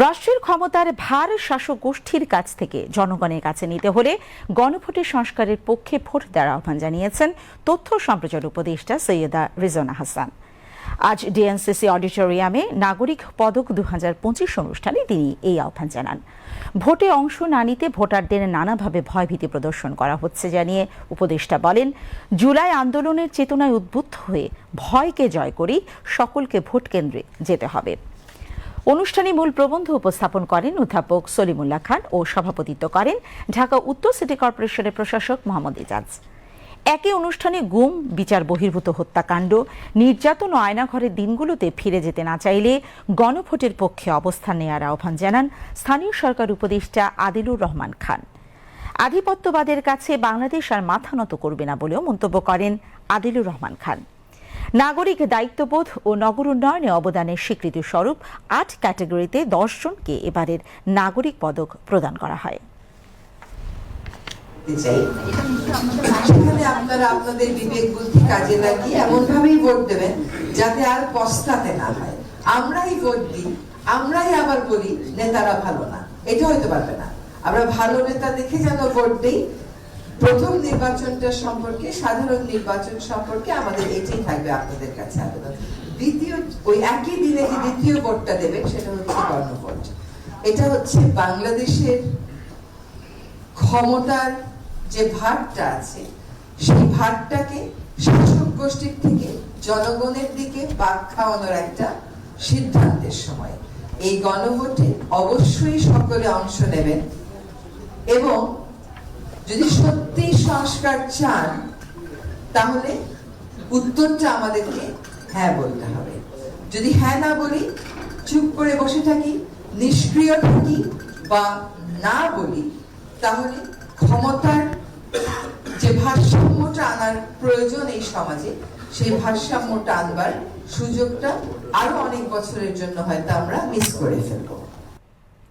রাষ্ট্রের ক্ষমতার ভার শাসক গোষ্ঠীর কাছ থেকে জনগণের কাছে নিতে হলে গণভোটের সংস্কারের পক্ষে ভোট দেওয়ার আহ্বান জানিয়েছেন তথ্য সম্প্রচার উপদেষ্টা সৈয়দা রিজনা হাসান। আজ ডিএনসিসি অডিটোরিয়ামে নাগরিক পদক দু হাজার পঁচিশ অনুষ্ঠানে তিনি এই আহ্বান জানান। ভোটে অংশ না নিতে ভোটারদের নানাভাবে ভয়ভীতি প্রদর্শন করা হচ্ছে জানিয়ে উপদেষ্টা বলেন, জুলাই আন্দোলনের চেতনায় উদ্বুদ্ধ হয়ে ভয়কে জয় করেই সকলকে ভোট কেন্দ্রে যেতে হবে। অনুষ্ঠানে মূল প্রবন্ধ উপস্থাপন করেন অধ্যাপক সলিমুল্লাহ খান ও সভাপতিত্ব করেন ঢাকা উত্তর সিটি কর্পোরেশনের প্রশাসক মোহাম্মদ ইজাজ একই অনুষ্ঠানে গুম, বিচার বহির্ভূত হত্যাকাণ্ড, নির্যাতন ও আয়নাঘরের দিনগুলোতে ফিরে যেতে না চাইলে গণভোটের পক্ষে অবস্থান নেওয়ার আহ্বান জানান স্থানীয় সরকার উপদেষ্টা আদিলুর রহমান খান। আধিপত্যবাদের কাছে বাংলাদেশ আর মাথা নত করবে না বলেও মন্তব্য করেন আদিলুর রহমান খান। নাগরিক দায়িত্ববোধ ও নগর উন্নয়নে অবদানের স্বীকৃতি স্বরূপ আট ক্যাটাগরিতে দশ জনকে এবারের নাগরিক পদক প্রদান করা হয়। আপনারা আপনাদের বিবেক, বুদ্ধি কাজে লাগিয়ে এমন ভাবেই ভোট দেবেন যাতে আর পস্তাতে না হয়। আমরাই ভোট দিই, আমরাই আবার বলি, নেতারা ভালো না। এটা হইতে পারবে না। আমরা ভালো নেতা দেখে যেন ভোট দিই প্রথম নির্বাচনটা সম্পর্কে, সাধারণ নির্বাচন সম্পর্কে আমাদের এটাই থাকবে আপনাদের কাছে আবেদন। দ্বিতীয়, ওই একই দিনে যে দ্বিতীয় ভোটটা দেবেন, সেটা হচ্ছে গণভোট এটা হচ্ছে বাংলাদেশের ক্ষমতার যে ভাগটা আছে, সেই ভাগটাকে শাসক গোষ্ঠীর থেকে জনগণের দিকে বাক খাওয়ানোর একটা সিদ্ধান্তের সময়। এই গণভোটে অবশ্যই সকলে অংশ নেবেন এবং যদি সত্যি সংস্কার চান, তাহলে উত্তরটা আমাদেরকে হ্যাঁ বলতে হবে। যদি হ্যাঁ না বলি, চুপ করে বসে থাকি, নিষ্ক্রিয় থাকি বা না বলি, তাহলে ক্ষমতার যে ভারসাম্যটা আনার প্রয়োজন এই সমাজে, সেই ভারসাম্যটা আনবার সুযোগটা আরও অনেক বছরের জন্য হয়তো আমরা মিস করে ফেলব।